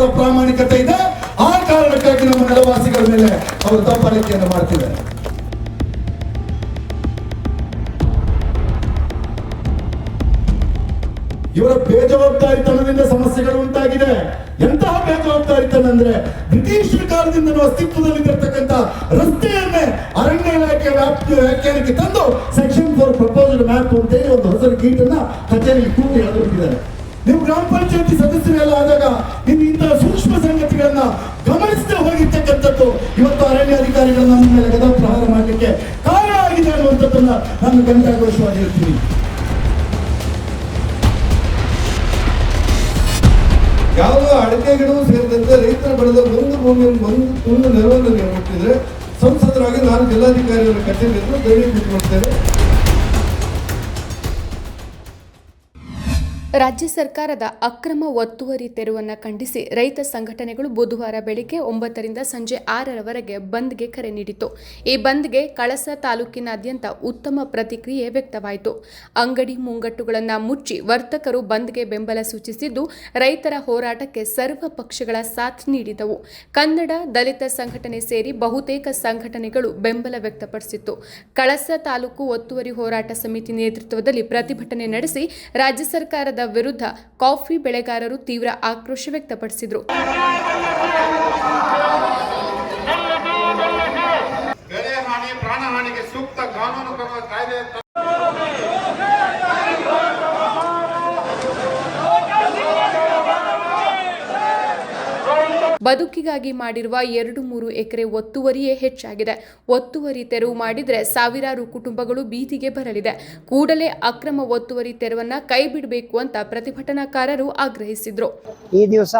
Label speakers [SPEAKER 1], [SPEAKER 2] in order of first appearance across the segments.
[SPEAKER 1] ಅವರ ಪ್ರಾಮಾಣಿಕತೆ ಇದೆ. ಆ ಕಾರಣಕ್ಕಾಗಿ ನಮ್ಮ ನೆಲವಾಸಿಗಳ ಮೇಲೆ ಅವರು ದಬ್ಬಾಳಿಕೆಯನ್ನು ಮಾಡ್ತಿದ್ದಾರೆ. ಇವರ ಬೇಜವಾಬ್ದಾರಿತನದಿಂದ ಸಮಸ್ಯೆಗಳು ಉಂಟಾಗಿದೆ. ಎಂತಹ ಬೇಜವಾಬ್ದಾರಿತನ ಅಂದ್ರೆ ಬ್ರಿಟಿಷರ ಕಾಲದಿಂದ ಅಸ್ತಿತ್ವದಲ್ಲಿರ್ತಕ್ಕಂಥ ರಸ್ತೆಯನ್ನೇ ಅರಣ್ಯ ಇಲಾಖೆ ವ್ಯಾಪ್ತಿ ವ್ಯಾಖ್ಯಾನಕ್ಕೆ ತಂದು ಸೆಕ್ಷನ್ ಫೋರ್ ಪ್ರಪೋಸಲ್ ಮ್ಯಾಪ್ ಅಂತೇಳಿ ಒಂದು ಹೊಸ ಗೀಟನ್ನ ಕಚೇರಿಗೆ ಕೂಡಿ ಎಳೆದುಬಿಟ್ಟಿದ್ದಾರೆ. ನೀವು ಗ್ರಾಮ ಪಂಚಾಯತಿ ಸದಸ್ಯರೆಲ್ಲ ಆದಾಗ ನೀವು ಇಂತಹ ಸೂಕ್ಷ್ಮ ಸಂಗತಿಗಳನ್ನ ಗಮನಿಸದೆ ಹೋಗಿರ್ತಕ್ಕಂಥದ್ದು ಇವತ್ತು ಅರಣ್ಯ ನಮ್ಮ ಮೇಲೆ ಗದ ಪ್ರಹಾರ ಮಾಡಲಿಕ್ಕೆ ಕಾರಣ ಆಗಿದೆ ಅನ್ನುವಂಥದ್ದನ್ನ ನಾನು ಗಂಟಾಘೋಷವಾಗಿ ಹೇಳ್ತೀನಿ.
[SPEAKER 2] ಯಾವ ಅಡಕೆ ಗಿಡವೂ ಸೇರಿದಂತೆ ರೈತರ ಬೆಳೆದ ಒಂದು ಭೂಮಿಯನ್ನು ಒಂದು ತುಂಡು ನೆರವನ್ನು ಕೊಟ್ಟಿದ್ರೆ ಸಂಸದರಾಗಿ ನಾನು ಜಿಲ್ಲಾಧಿಕಾರಿಗಳ ಕಚೇರಿಯನ್ನು ದಯವಿಟ್ಟು ಬಿಟ್ಟುಕೊಡ್ತೇನೆ
[SPEAKER 3] ರಾಜ್ಯ ಸರ್ಕಾರದ ಅಕ್ರಮ ಒತ್ತುವರಿ ತೆರವನ್ನು ಖಂಡಿಸಿ ರೈತ ಸಂಘಟನೆಗಳು ಬುಧವಾರ ಬೆಳಿಗ್ಗೆ ಒಂಬತ್ತರಿಂದ ಸಂಜೆ ಆರರವರೆಗೆ ಬಂದ್ಗೆ ಕರೆ ನೀಡಿತು ಈ ಬಂದ್ಗೆ ಕಳಸ ತಾಲೂಕಿನಾದ್ಯಂತ ಉತ್ತಮ ಪ್ರತಿಕ್ರಿಯೆ ವ್ಯಕ್ತವಾಯಿತು. ಅಂಗಡಿ ಮುಂಗಟ್ಟುಗಳನ್ನು ಮುಚ್ಚಿ ವರ್ತಕರು ಬಂದ್ಗೆ ಬೆಂಬಲ ಸೂಚಿಸಿದ್ದು, ರೈತರ ಹೋರಾಟಕ್ಕೆ ಸರ್ವ ಪಕ್ಷಗಳ ಸಾಥ್ ನೀಡಿದವು. ಕನ್ನಡ ದಲಿತ ಸಂಘಟನೆ ಸೇರಿ ಬಹುತೇಕ ಸಂಘಟನೆಗಳು ಬೆಂಬಲ ವ್ಯಕ್ತಪಡಿಸಿತ್ತು. ಕಳಸ ತಾಲೂಕು ಒತ್ತುವರಿ ಹೋರಾಟ ಸಮಿತಿ ನೇತೃತ್ವದಲ್ಲಿ ಪ್ರತಿಭಟನೆ ನಡೆಸಿ ರಾಜ್ಯ ಸರ್ಕಾರದ ವಿರುದ್ಧ ಕಾಫಿ ಬೆಳೆಗಾರರು ತೀವ್ರ ಆಕ್ರೋಶ ವ್ಯಕ್ತಪಡಿಸಿದರು.
[SPEAKER 4] ಸೂಕ್ತ ಕಾನೂನು ಕ್ರಮ
[SPEAKER 3] ಬದುಕಿಗಾಗಿ ಮಾಡಿರುವ ಎರಡು ಮೂರು ಎಕರೆ ಒತ್ತುವರಿಯೇ ಹೆಚ್ಚಾಗಿದೆ. ಒತ್ತುವರಿ ತೆರವು ಮಾಡಿದರೆ ಸಾವಿರಾರು ಕುಟುಂಬಗಳು ಬೀದಿಗೆ ಬರಲಿದೆ. ಕೂಡಲೇ ಅಕ್ರಮ ಒತ್ತುವರಿ ತೆರವನ್ನ ಕೈ ಬಿಡಬೇಕು ಅಂತ ಪ್ರತಿಭಟನಾಕಾರರು ಆಗ್ರಹಿಸಿದ್ರು.
[SPEAKER 5] ಈ ದಿವಸ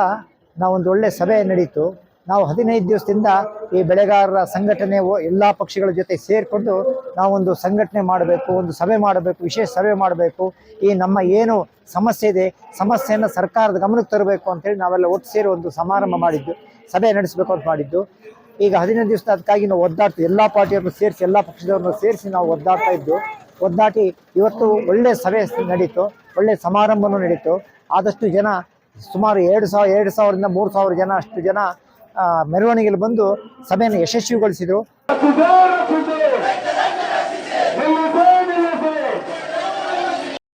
[SPEAKER 5] ನಾವೊಂದು ಒಳ್ಳೆ ಸಭೆ ನಡೀತು. ನಾವು ಹದಿನೈದು ದಿವಸದಿಂದ ಈ ಬೆಳೆಗಾರರ ಸಂಘಟನೆ ಎಲ್ಲ ಪಕ್ಷಗಳ ಜೊತೆ ಸೇರಿಕೊಂಡು ನಾವೊಂದು ಸಂಘಟನೆ ಮಾಡಬೇಕು, ಒಂದು ಸಭೆ ಮಾಡಬೇಕು, ವಿಶೇಷ ಸಭೆ ಮಾಡಬೇಕು. ಈ ನಮ್ಮ ಏನು ಸಮಸ್ಯೆ ಇದೆ, ಸಮಸ್ಯೆಯನ್ನು ಸರ್ಕಾರದ ಗಮನಕ್ಕೆ ತರಬೇಕು ಅಂತೇಳಿ ನಾವೆಲ್ಲ ಒಟ್ಟು ಸೇರಿ ಒಂದು ಸಮಾರಂಭ ಮಾಡಿದ್ದು, ಸಭೆ ನಡೆಸಬೇಕು ಅಂತ ಮಾಡಿದ್ದು. ಈಗ ಹದಿನೈದು ದಿವಸ ಅದಕ್ಕಾಗಿ ನಾವು ಒದ್ದಾಡ್ತೀವಿ. ಎಲ್ಲ ಪಾರ್ಟಿಯವ್ರನ್ನು ಸೇರಿಸಿ, ಎಲ್ಲ ಪಕ್ಷದವ್ರನ್ನು ಸೇರಿಸಿ ನಾವು ಒದ್ದಾಡ್ತಾ ಇದ್ದು ಒದ್ದಾಟಿ ಇವತ್ತು ಒಳ್ಳೆ ಸಭೆ ನಡೀತು, ಒಳ್ಳೆ ಸಮಾರಂಭನೂ ನಡೀತು. ಆದಷ್ಟು ಜನ ಸುಮಾರು ಎರಡು ಸಾವಿರ, ಎರಡು ಸಾವಿರದಿಂದ ಮೂರು ಸಾವಿರ ಜನ ಅಷ್ಟು ಜನ ಮೆರವಣಿಗೆಯಲ್ಲಿ ಬಂದು ಸಭೆಯನ್ನು ಯಶಸ್ವಿಗೊಳಿಸಿದರು.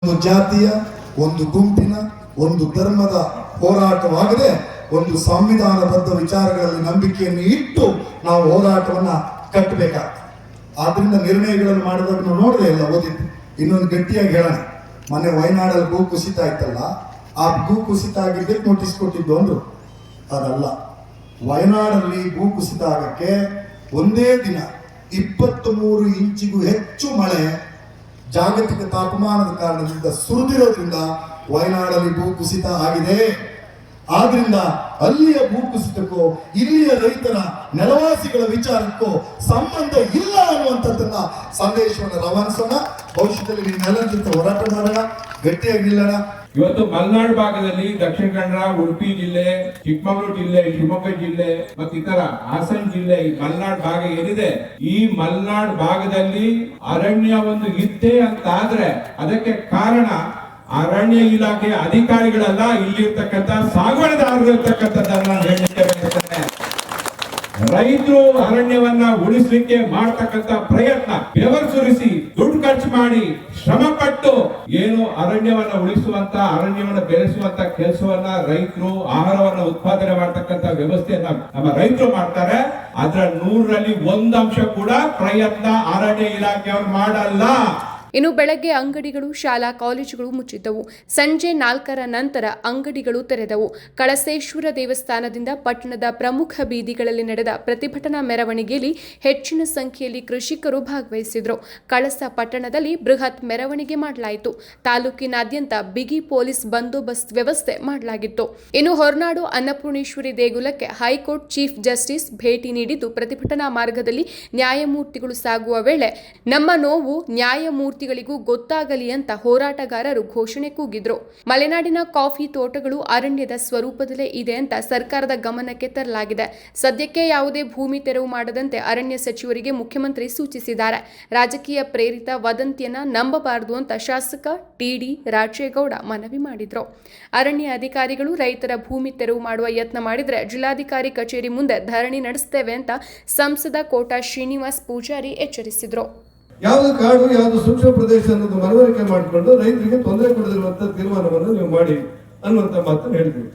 [SPEAKER 1] ಒಂದು ಜಾತಿಯ, ಒಂದು ಗುಂಪಿನ, ಒಂದು ಧರ್ಮದ ಹೋರಾಟವಾಗದೆ ಒಂದು ಸಂವಿಧಾನಬದ್ಧ ವಿಚಾರಗಳಲ್ಲಿ ನಂಬಿಕೆಯನ್ನು ಇಟ್ಟು ನಾವು ಹೋರಾಟವನ್ನ ಕಟ್ಟಬೇಕಾಗ್ತದೆ. ಆದ್ರಿಂದ ನಿರ್ಣಯಗಳನ್ನು ಮಾಡಿದಾಗ ನಾವು ನೋಡಿದೆ ಇಲ್ಲ, ಓದಿದ್ದು. ಇನ್ನೊಂದು ಗಟ್ಟಿಯಾಗಿ ಹೇಳೋಣ. ಮೊನ್ನೆ ವಯನಾಡಲ್ಲಿ ಭೂ ಕುಸಿತ ಆಯ್ತಲ್ಲ, ಆ ಭೂ ಕುಸಿತ ಆಗಿದ್ದಕ್ಕೆ ನೋಟಿಸ್ ಕೊಟ್ಟಿದ್ದು ಅಂದ್ರು. ಅದಲ್ಲ. ವಯನಾಡಲ್ಲಿ ಭೂಕುಸಿತ ಆಗಕ್ಕೆ ಒಂದೇ ದಿನ ಇಪ್ಪತ್ತ್ ಮೂರು ಇಂಚಿಗೂ ಹೆಚ್ಚು ಮಳೆ ಜಾಗತಿಕ ತಾಪಮಾನದ ಕಾರಣದಿಂದ ಸುರಿದಿರೋದ್ರಿಂದ ವಯನಾಡಲ್ಲಿ ಭೂಕುಸಿತ ಆಗಿದೆ. ಆದ್ರಿಂದ ಅಲ್ಲಿಯ ಭೂಕುಸಿತಕ್ಕೂ ಇಲ್ಲಿಯ ರೈತರ ನೆಲವಾಸಿಗಳ ವಿಚಾರಕ್ಕೂ ಸಂಬಂಧ ಇಲ್ಲ ಅನ್ನುವಂಥದ್ದನ್ನ ಸಂದೇಶವನ್ನು ರವಾನಿಸೋಣ. ಭವಿಷ್ಯದಲ್ಲಿ ನಿಮ್ಮೆಲ್ಲರ ಜೊತೆ ಹೋರಾಟ ಮಾಡೋಣ, ಗಟ್ಟಿಯಾಗಿ ನಿಲ್ಲೋಣ.
[SPEAKER 6] ಇವತ್ತು ಮಲೆನಾಡು ಭಾಗದಲ್ಲಿ ದಕ್ಷಿಣ ಕನ್ನಡ, ಉಡುಪಿ ಜಿಲ್ಲೆ, ಚಿಕ್ಕಮಗಳೂರು ಜಿಲ್ಲೆ, ಶಿವಮೊಗ್ಗ ಜಿಲ್ಲೆ ಮತ್ತು ಇತರ ಹಾಸನ ಜಿಲ್ಲೆ ಈ ಮಲೆನಾಡು ಭಾಗ ಏನಿದೆ, ಈ ಮಲೆನಾಡು ಭಾಗದಲ್ಲಿ ಅರಣ್ಯ ಒಂದು ಇದ್ದೆ ಅಂತ ಆದ್ರೆ ಅದಕ್ಕೆ ಕಾರಣ ಅರಣ್ಯ ಇಲಾಖೆ ಅಧಿಕಾರಿಗಳಲ್ಲ. ಇಲ್ಲಿರ್ತಕ್ಕಂಥ ಸಾಗುವಳಿದಾರರು ಇರ್ತಕ್ಕಂಥದ್ದನ್ನ ನಾನು ಹೇಳಲಿಕ್ಕೆ ಬಯಸ್ತೇನೆ. ರೈತರು ಅರಣ್ಯವನ್ನ ಉಳಿಸಲಿಕ್ಕೆ ಮಾಡ್ತಕ್ಕಂಥ ಪ್ರಯತ್ನ ಬೆವರು ಸುರಿಸಿ ದುಡ್ಡು ಖರ್ಚು ಮಾಡಿ ಶ್ರಮ ಪಟ್ಟು ಏನು ಅರಣ್ಯವನ್ನ ಉಳಿಸುವಂತ, ಅರಣ್ಯವನ್ನ ಬೆಳೆಸುವಂತ ಕೆಲಸವನ್ನ ರೈತರು, ಆಹಾರವನ್ನ ಉತ್ಪಾದನೆ ಮಾಡ್ತಕ್ಕಂತ ವ್ಯವಸ್ಥೆಯನ್ನ ನಮ್ಮ ರೈತರು ಮಾಡ್ತಾರೆ. ಅದ್ರ ನೂರರಲ್ಲಿ ಒಂದಂಶ ಕೂಡ ಪ್ರಯತ್ನ ಅರಣ್ಯ ಇಲಾಖೆಯವರು ಮಾಡಲ್ಲ.
[SPEAKER 3] ಇನ್ನು ಬೆಳಗ್ಗೆ ಅಂಗಡಿಗಳು, ಶಾಲಾ, ಕಾಲೇಜುಗಳು ಮುಚ್ಚಿದ್ದವು. ಸಂಜೆ ನಾಲ್ಕರ ನಂತರ ಅಂಗಡಿಗಳು ತೆರೆದವು. ಕಳಸೇಶ್ವರ ದೇವಸ್ಥಾನದಿಂದ ಪಟ್ಟಣದ ಪ್ರಮುಖ ಬೀದಿಗಳಲ್ಲಿ ನಡೆದ ಪ್ರತಿಭಟನಾ ಮೆರವಣಿಗೆಯಲ್ಲಿ ಹೆಚ್ಚಿನ ಸಂಖ್ಯೆಯಲ್ಲಿ ಕೃಷಿಕರು ಭಾಗವಹಿಸಿದ್ರು. ಕಳಸ ಪಟ್ಟಣದಲ್ಲಿ ಬೃಹತ್ ಮೆರವಣಿಗೆ ಮಾಡಲಾಯಿತು. ತಾಲೂಕಿನಾದ್ಯಂತ ಬಿಗಿ ಪೊಲೀಸ್ ಬಂದೋಬಸ್ತ್ ವ್ಯವಸ್ಥೆ ಮಾಡಲಾಗಿತ್ತು. ಇನ್ನು ಹೊರನಾಡು ಅನ್ನಪೂರ್ಣೇಶ್ವರಿ ದೇಗುಲಕ್ಕೆ ಹೈಕೋರ್ಟ್ ಚೀಫ್ ಜಸ್ಟಿಸ್ ಭೇಟಿ ನೀಡಿದ್ದು ಪ್ರತಿಭಟನಾ ಮಾರ್ಗದಲ್ಲಿ ನ್ಯಾಯಮೂರ್ತಿಗಳು ಸಾಗುವ ವೇಳೆ ನಮ್ಮ ನೋವು ನ್ಯಾಯಮೂರ್ತಿಗಳು ಜ್ಯೋತಿಗಳಿಗೂ ಗೊತ್ತಾಗಲಿ ಅಂತ ಹೋರಾಟಗಾರರು ಘೋಷಣೆ ಕೂಗಿದ್ರು. ಮಲೆನಾಡಿನ ಕಾಫಿ ತೋಟಗಳು ಅರಣ್ಯದ ಸ್ವರೂಪದಲ್ಲೇ ಇದೆ ಅಂತ ಸರ್ಕಾರದ ಗಮನಕ್ಕೆ ತರಲಾಗಿದೆ. ಸದ್ಯಕ್ಕೆ ಯಾವುದೇ ಭೂಮಿ ತೆರವು ಮಾಡದಂತೆ ಅರಣ್ಯ ಸಚಿವರಿಗೆ ಮುಖ್ಯಮಂತ್ರಿ ಸೂಚಿಸಿದ್ದಾರೆ. ರಾಜಕೀಯ ಪ್ರೇರಿತ ವದಂತಿಯನ್ನ ನಂಬಬಾರದು ಅಂತ ಶಾಸಕ ಟಿಡಿ ರಾಜೇಗೌಡ ಮನವಿ ಮಾಡಿದ್ರು. ಅರಣ್ಯ ಅಧಿಕಾರಿಗಳು ರೈತರ ಭೂಮಿ ತೆರವು ಮಾಡುವ ಯತ್ನ ಮಾಡಿದ್ರೆ ಜಿಲ್ಲಾಧಿಕಾರಿ ಕಚೇರಿ ಮುಂದೆ ಧರಣಿ ನಡೆಸುತ್ತೇವೆ ಅಂತ ಸಂಸದ ಕೋಟಾ ಶ್ರೀನಿವಾಸ್ ಪೂಜಾರಿ ಎಚ್ಚರಿಸಿದ್ರು.
[SPEAKER 2] ಯಾವುದು ಕಾಡು, ಯಾವುದು ಸೂಕ್ಷ್ಮ ಪ್ರದೇಶ ಅನ್ನೋದು ಮನವರಿಕೆ ಮಾಡಿಕೊಂಡು ರೈತರಿಗೆ ತೊಂದರೆ ಕೊಡದಿರುವಂತ ತೀರ್ಮಾನವನ್ನು ನೀವು ಮಾಡಿ ಅನ್ನುವಂತ ಮಾತನ್ನು ಹೇಳಿದ್ವಿ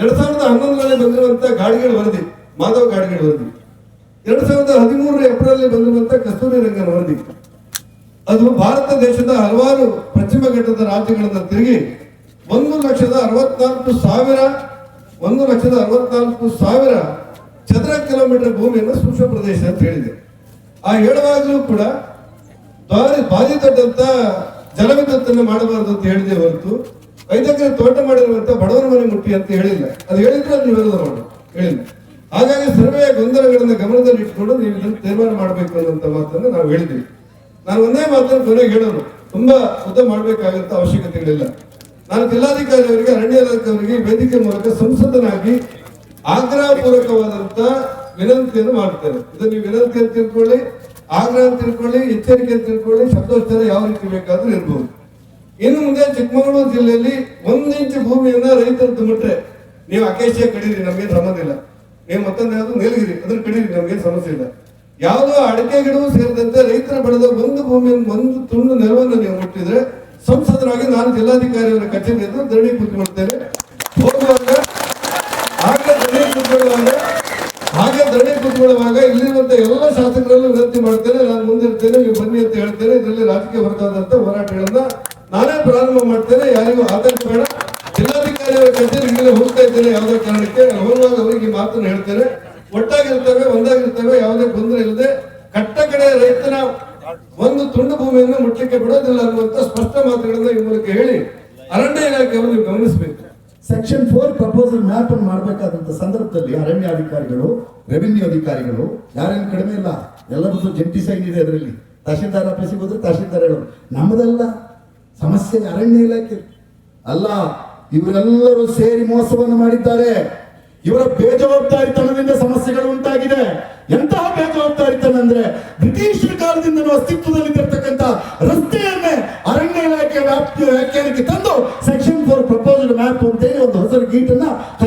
[SPEAKER 2] ಎರಡ್ ಸಾವಿರದ ಹನ್ನೊಂದರಲ್ಲಿ ಬಂದಿರುವಂತ ಗಾಡಿಗಳ ವರದಿ, ಮಾಧವ್ ಗಾಡಿಗಳ ವರದಿ. ಎರಡ್ ಸಾವಿರದ ಹದಿಮೂರರ ಏಪ್ರಿಲ್ ಬಂದಿರುವಂತ ಕಸ್ತೂರಿ ರಂಗನ ವರದಿ. ಅದು ಭಾರತ ದೇಶದ ಹಲವಾರು ಪಶ್ಚಿಮ ಘಟ್ಟದ ರಾಜ್ಯಗಳನ್ನ ತಿರುಗಿ ಒಂದು ಲಕ್ಷದ ಅರವತ್ನಾಲ್ಕು ಸಾವಿರ, ಒಂದು ಲಕ್ಷದ ಅರವತ್ನಾಲ್ಕು ಸಾವಿರ ಚದರ ಕಿಲೋಮೀಟರ್ ಭೂಮಿಯನ್ನು ಸೂಕ್ಷ್ಮ ಪ್ರದೇಶ ಅಂತ ಹೇಳಿದೆ. ಆ ಹೇಳುವಾಗಲೂ ಕೂಡ ಬಾರಿ ಬಾಧಿತದಂತ ಜಲವಿದ್ಯುತ್ತನ್ನು ಮಾಡಬಾರದು ಅಂತ ಹೇಳಿದೆ ಹೊರತು ಐದು ಎಕರೆ ತೋಟ ಮಾಡಿರುವಂತ ಬಡವರ ಮನೆ ಮುಟ್ಟಿ ಅಂತ ಹೇಳಿಲ್ಲ. ಅದು ಹೇಳಿದ್ರೆ ಅದು ವಿರೋಧ ಮಾಡು ಹೇಳಿಲ್ಲ. ಹಾಗಾಗಿ ಸರ್ವೆಯ ಗೊಂದಲಗಳನ್ನ ಗಮನದಲ್ಲಿ ಇಟ್ಕೊಂಡು ನೀವು ಇದನ್ನು ತೀರ್ಮಾನ ಮಾಡಬೇಕು ಅನ್ನುವಂತ ಮಾತನ್ನು ನಾವು ಹೇಳಿದ್ವಿ ನಾನು ಒಂದೇ ಮಾತನ್ನು ಕೊನೆಗೆ ಹೇಳೋರು ತುಂಬಾ ಶುದ್ಧ ಮಾಡಬೇಕಾದಂತ ಅವಶ್ಯಕತೆಗಳಿಲ್ಲ. ನಾನು ಜಿಲ್ಲಾಧಿಕಾರಿ ಅವರಿಗೆ ಅರಣ್ಯ ಇಲಾಖೆ ಅವರಿಗೆ ವೇದಿಕೆ ಮೂಲಕ ಸಂಸದನಾಗಿ ಆಗ್ರಹ ಪೂರ್ವಕವಾದಂತ ವಿನಂತಿಯನ್ನು ಮಾಡ್ತೇನೆ ಇದು ನೀವು ವಿನಂತಿ ಅಂತ ತಿಳ್ಕೊಳ್ಳಿ, ಆಗ್ರಹ ತಿಳ್ಕೊಳ್ಳಿ, ಎಚ್ಚರಿಕೆ ಅಂತ ತಿಳ್ಕೊಳ್ಳಿ ಸಂತೋಷದ ಯಾವ ರೀತಿ ಬೇಕಾದ್ರೂ ಇರ್ಬೋದು. ಇನ್ನು ಮುಂದೆ ಚಿಕ್ಕಮಗಳೂರು ಜಿಲ್ಲೆಯಲ್ಲಿ ಒಂದು ಇಂಚು ಭೂಮಿಯನ್ನ ರೈತರು ತುಂಬಿಟ್ರೆ ನೀವು ಅಕೇಶಿಯ ಕಡೀರಿ ನಮಗೆ ಸಂಬಂಧ ಇಲ್ಲ. ನೀವು ಮತ್ತೊಂದು ಯಾವುದು ನೀಲಗಿರಿ ಅದನ್ನು ಕಡೀರಿ, ನಮ್ಗೇನು ಸಮಸ್ಯೆ ಇಲ್ಲ. ಯಾವುದೋ ಅಡಿಕೆ ಗಿಡವೂ ಸೇರಿದಂತೆ ರೈತರ ಬೆಳೆದ ಒಂದು ಭೂಮಿಯನ್ನು, ಒಂದು ತುಂಡು ನೆಲವನ್ನು ನೀವು ಮುಟ್ಟಿದ್ರೆ ಸಂಸದರಾಗಿ ನಾನು ಜಿಲ್ಲಾಧಿಕಾರಿಯವರ ಕಚೇರಿ ಎದುರು ಧರಣಿ ಕೂತ್ಕೊಳ್ತೇನೆ. ಹೋಗುವಾಗ, ಆಗ ಧರಣಿ ಕೂತ್ಕೊಳ್ಳುವಾಗ ಧರಣಿ ಕೂತ್ಕೊಳ್ಳುವಾಗ ಇಲ್ಲಿರುವಂತ ಎಲ್ಲ ಶಾಸಕರಲ್ಲೂ ವಿನಂತಿ ಮಾಡ್ತೇನೆ. ನಾನು ಮುಂದಿರ್ತೇನೆ, ನೀವು ಬನ್ನಿ ಅಂತ ಹೇಳ್ತೇನೆ. ಇದರಲ್ಲಿ ರಾಜಕೀಯ ಬರ್ತಾದಂತ ಹೋರಾಟಗಳನ್ನ ನಾನೇ ಪ್ರಾರಂಭ ಮಾಡ್ತೇನೆ. ಯಾರಿಗೂ ಆತಂಕ ಬೇಡ. ಜಿಲ್ಲಾಧಿಕಾರಿಯವರ ಕಚೇರಿ ಹೋಗ್ತಾ ಇದ್ದೇನೆ ಯಾವುದೇ ಕಾರಣಕ್ಕೆ. ಹೋಗುವಾಗ ಅವರಿಗೆ ಈ ಮಾತನ್ನು ಹೇಳ್ತೇನೆ. ಒಟ್ಟಾಗಿರ್ತವೆ, ಒಂದಾಗಿರ್ತವೆ, ಯಾವುದೇ ತೊಂದರೆ ಇಲ್ಲದೆ ಕಟ್ಟ ಕಡೆ ರೈತನ ಒಂದು ತುಂಡು ಭೂಮಿಯನ್ನು ಮುಟ್ಟಲಿಕ್ಕೆ ಬಿಡೋದಿಲ್ಲ ಅನ್ನುವಂತ ಸ್ಪಷ್ಟ ಮಾತುಗಳನ್ನ ಈ ಮೂಲಕ ಹೇಳಿ ಅರಣ್ಯ ಇಲಾಖೆಯನ್ನು ಗಮನಿಸಬೇಕು.
[SPEAKER 1] ಸೆಕ್ಷನ್ ಫೋರ್ ಪ್ರಪೋಸಲ್ ಮ್ಯಾಪ್ ಅನ್ನು ಮಾಡಬೇಕಾದಂತ ಸಂದರ್ಭದಲ್ಲಿ ಅರಣ್ಯ ಅಧಿಕಾರಿಗಳು ರೆವಿನ್ಯೂ ಅಧಿಕಾರಿಗಳು, ಯಾರೇನು ಕಡಿಮೆ ಇಲ್ಲ, ಎಲ್ಲರದ್ದು ಜಂಟಿ ಸೈನ್ ಇದೆ ಅದರಲ್ಲಿ. ತಹಶೀಲ್ದಾರ್ ಆಫೀಸಿಗೆ ಹೋದ್ರೆ ತಹಶೀಲ್ದಾರ್ ಹೇಳೋರು ನಮ್ಮದಲ್ಲ ಸಮಸ್ಯೆ ಅರಣ್ಯ ಇಲಾಖೆ. ಅಲ್ಲ, ಇವರೆಲ್ಲರೂ ಸೇರಿ ಮೋಸವನ್ನು ಮಾಡಿದ್ದಾರೆ. ಇವರ ಬೇಜವಾಬ್ದಾರಿತನದಿಂದ ಸಮಸ್ಯೆಗಳು ಉಂಟಾಗಿದೆ. ಎಂತಹ ಬೇಜವಾಬ್ದಾರಿತನ ಅಂದ್ರೆ, ಬ್ರಿಟಿಷರ ಕಾಲದಿಂದ ಅಸ್ತಿತ್ವದಲ್ಲಿರ್ತಕ್ಕಂಥ ರಸ್ತೆಯನ್ನೇ ಅರಣ್ಯ ಇಲಾಖೆ ವ್ಯಾಪ್ತಿಯ ವ್ಯಾಖ್ಯಾನಕ್ಕೆ ತಂದು ಸೆಕ್ಷನ್ ಫೋರ್ ಪ್ರಪೋಸಲ್ ಮ್ಯಾಪ್ ಹೊಸ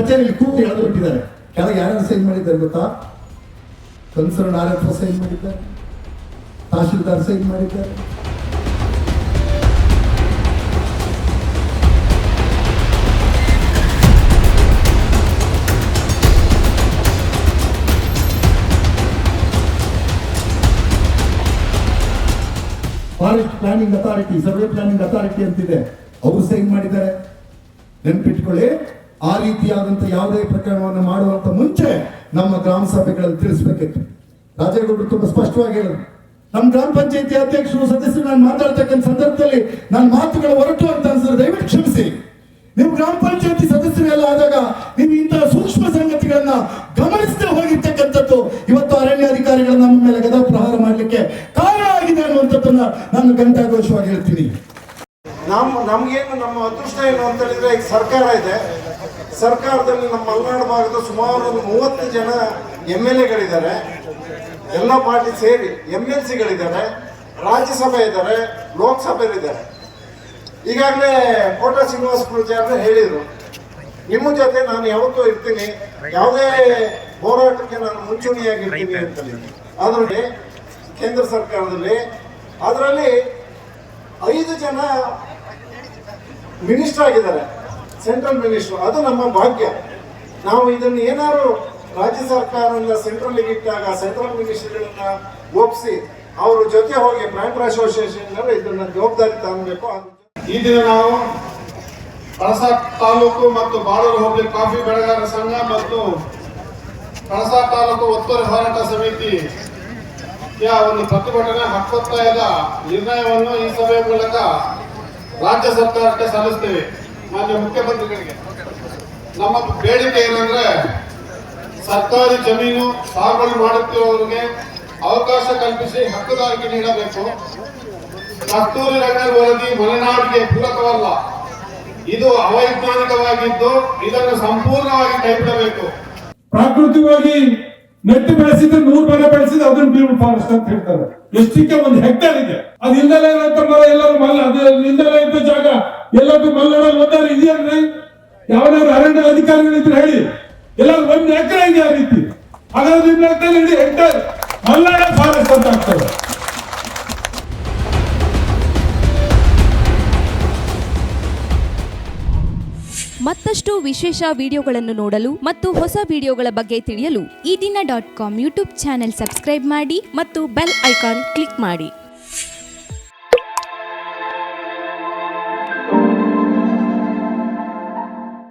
[SPEAKER 1] ಗೀಟನ್ನ ಕಚೇರಿಯಲ್ಲಿ ಕೂಗಿ ಬಿಟ್ಟಿದ್ದಾರೆ? ಕೆಳಗೆ ಯಾರು ಸೈನ್ ಮಾಡಿದ್ದಾರೆ ಗೊತ್ತಾ? ಕನ್ಸರ್ನ್ ಆರ್ ಎಫ್ ಸೈನ್ ಮಾಡಿದ್ದಾರೆ. ತಹಶೀಲ್ದಾರ್ ಸೈನ್ ಮಾಡಿದ್ದಾರೆ. Forest planning authority survey planning authority ಅಂತಿದೆ. ಅವರು ಸೈನ್ ಮಾಡಿದ್ದಾರೆ. ನೆನ್ಪಿಟ್ಕೊಳ್ಳಿ. ಆ ರೀತಿಯಾದಂಥ ಯಾವುದೇ ಪ್ರಕರಣವನ್ನು ಮಾಡುವಂತ ಮುಂಚೆ ನಮ್ಮ ಗ್ರಾಮ ಸಭೆಗಳಲ್ಲಿ ತಿಳಿಸ್ಬೇಕಿತ್ತು. ರಾಜೇಗೌಡರು ತುಂಬಾ ಸ್ಪಷ್ಟವಾಗಿ ಹೇಳಿದ್ರು. ನಮ್ಮ ಗ್ರಾಮ ಪಂಚಾಯತಿ ಅಧ್ಯಕ್ಷರು ಸದಸ್ಯರು ನಾನು ಮಾತಾಡ್ತಕ್ಕಂಥ ಸಂದರ್ಭದಲ್ಲಿ ನನ್ನ ಮಾತುಗಳು ಹೊರಟು ಅಂತ ಅನ್ಸಿದ್ರೆ ದಯವಿಟ್ಟು ಕ್ಷಮಿಸಿ. ನೀವು ಗ್ರಾಮ ಪಂಚಾಯತಿ ಸದಸ್ಯರೆಲ್ಲ ಆದಾಗ ನೀವು ಇಂತಹ ಸೂಕ್ಷ್ಮ ಸಂಗತಿಗಳನ್ನ ಗಮನಿಸದೆ ಹೋಗಿರ್ತಕ್ಕಂಥದ್ದು ಇವತ್ತು ಅರಣ್ಯ ಅಧಿಕಾರಿಗಳು ನಮ್ಮ ಮೇಲೆ ಗದಾ ಪ್ರಹಾರ ಮಾಡಲಿಕ್ಕೆ ಕಾರಣ ಆಗಿದೆ ಅನ್ನುವಂಥದ್ದನ್ನ ನಾನು ಘಂಟಾಘೋಷವಾಗಿ ಹೇಳ್ತೀನಿ.
[SPEAKER 7] ನಮ್ಮ ನಮ್ಗೇನು ನಮ್ಮ ಅದೃಷ್ಟ ಏನು ಅಂತ ಹೇಳಿದ್ರೆ ಈಗ ಸರ್ಕಾರ ಇದೆ. ಸರ್ಕಾರದಲ್ಲಿ ನಮ್ಮ ಮಲೆನಾಡು ಭಾಗದ ಸುಮಾರು ಒಂದು ಮೂವತ್ತು ಜನ ಎಂ ಎಲ್ ಎಗಳಿದ್ದಾರೆ. ಎಲ್ಲ ಪಾರ್ಟಿ ಸೇರಿ ಎಂ ಎಲ್ ಸಿಗಳಿದ್ದಾರೆ. ರಾಜ್ಯಸಭೆ ಇದ್ದಾರೆ. ಲೋಕಸಭೆಯಲ್ಲಿದ್ದಾರೆ. ಈಗಾಗಲೇ ಕೋಟ ಶ್ರೀನಿವಾಸ ಪೂಜಾರ್ ಹೇಳಿದರು. ನಿಮ್ಮ ಜೊತೆ ನಾನು ಯಾವತ್ತೂ ಇರ್ತೀನಿ. ಯಾವುದೇ ಹೋರಾಟಕ್ಕೆ ನಾನು ಮುಂಚೂಣಿಯಾಗಿರ್ತೀನಿ ಅಂತ ಅದರಲ್ಲಿ ಕೇಂದ್ರ ಸರ್ಕಾರದಲ್ಲಿ ಅದರಲ್ಲಿ ಐದು ಜನ ಮಿನಿಸ್ಟರ್ ಆಗಿದ್ದಾರೆ. ಸೆಂಟ್ರಲ್ ಮಿನಿಸ್ಟರ್ ಅದು ನಮ್ಮ ಭಾಗ್ಯ. ನಾವು ಇದನ್ನು ಏನಾದ್ರು ರಾಜ್ಯ ಸರ್ಕಾರದಿಂದ ಸೆಂಟ್ರಲ್ಗೆ ಇಟ್ಟಾಗ ಸೆಂಟ್ರಲ್ ಮಿನಿಸ್ಟರ್ಗಳನ್ನ ಒಪ್ಪಿಸಿ ಅವರ ಜೊತೆ ಹೋಗಿ ಬ್ಯಾಂಕ್ ಅಸೋಸಿಯೇಷನ್ ಇದನ್ನ ಜವಾಬ್ದಾರಿ ತಗೊಬೇಕು.
[SPEAKER 4] ಈ ದಿನ ನಾವು ಕಳಸ ತಾಲೂಕು ಮತ್ತು ಬಾಳೂರು ಹೋಗಿ ಕಾಫಿ ಬೆಳೆಗಾರ ಸಂಘ ಮತ್ತು ಕಳಸ ತಾಲೂಕು ಒತ್ತುವರಿ ಹೋರಾಟ ಸಮಿತಿ ಒಂದು ಪ್ರತಿಭಟನೆ ಹಕ್ಕೊತ್ತಾಯದ ನಿರ್ಣಯವನ್ನು ಈ ಸಭೆಯ ಮೂಲಕ ರಾಜ್ಯ ಸರ್ಕಾರಕ್ಕೆ ಸಲ್ಲಿಸ್ತೇವೆ. ಮಾನ್ಯ ಮುಖ್ಯಮಂತ್ರಿಗಳಿಗೆ. ನಮ್ಮ ಬೇಡಿಕೆ ಏನಂದ್ರೆ ಸರ್ಕಾರಿ ಜಮೀನು ಸಾಗುವಳಿ ಮಾಡುತ್ತಿರುವವರಿಗೆ ಅವಕಾಶ ಕಲ್ಪಿಸಿ ಹಕ್ಕುದಾರಿಕೆ ನೀಡಬೇಕು. ಕಸ್ತೂರಿ ರಂಗನ ವರದಿ ಮಲೆನಾಡಿಗೆ ಪೂರಕವಲ್ಲ. ಇದು ಅವೈಜ್ಞಾನಿಕವಾಗಿದ್ದು ಇದನ್ನು ಸಂಪೂರ್ಣವಾಗಿ ಕೈಬಿಡಬೇಕು.
[SPEAKER 8] ಪ್ರಾಕೃತಿಕವಾಗಿ ನೆಟ್ಟು ಬೆಳೆಸಿದ್ರೆ ನೂರು ಮರ ಬೆಳೆಸಿದ್ರೆ ಅದನ್ನ ಬೀಳು ಫಾರೆಸ್ಟ್ ಅಂತ ಹೇಳ್ತಾರೆ. ಎಷ್ಟಕ್ಕೆ ಒಂದು ಹೆಕ್ಟೇರ್ ಇದೆ. ಅದು ಇಲ್ದಲೇ ಇರೋ ಮರ ಎಲ್ಲರೂ ಮಲ್ಲ ಅದು ಇಲ್ದಲೇ ಇದ್ದ ಜಾಗ ಎಲ್ಲದೂ ಮಲ್ನಾಡಲ್ಲಿ ಒಂದಾರು ಇದೆಯಲ್ರಿ ಯಾವ್ದಾದ್ರು ಅರಣ್ಯ ಅಧಿಕಾರಿಗಳಿದ್ರೆ ಹೇಳಿ. ಎಲ್ಲರೂ ಒಂದು ಎಕರೆ ಇದೆ ಆ ರೀತಿ. ಹಾಗಾದ್ರೆ ನಿಮ್ಮ ಲೆಕ್ಕದಲ್ಲಿ ಹೆಕ್ಟೇರ್ ಮಲ್ನಾಡ ಫಾರೆಸ್ಟ್ ಅಂತ ಆಗ್ತದೆ.
[SPEAKER 9] ಮತ್ತಷ್ಟು ವಿಶೇಷ ವಿಡಿಯೋಗಳನ್ನು ನೋಡಲು ಮತ್ತು ಹೊಸ ವಿಡಿಯೋಗಳ ಬಗ್ಗೆ ತಿಳಿಯಲು Eedina dot com YouTube channel subscribe ಮಾಡಿ ಮತ್ತು ಬೆಲ್ ಐಕಾನ್ ಕ್ಲಿಕ್ ಮಾಡಿ.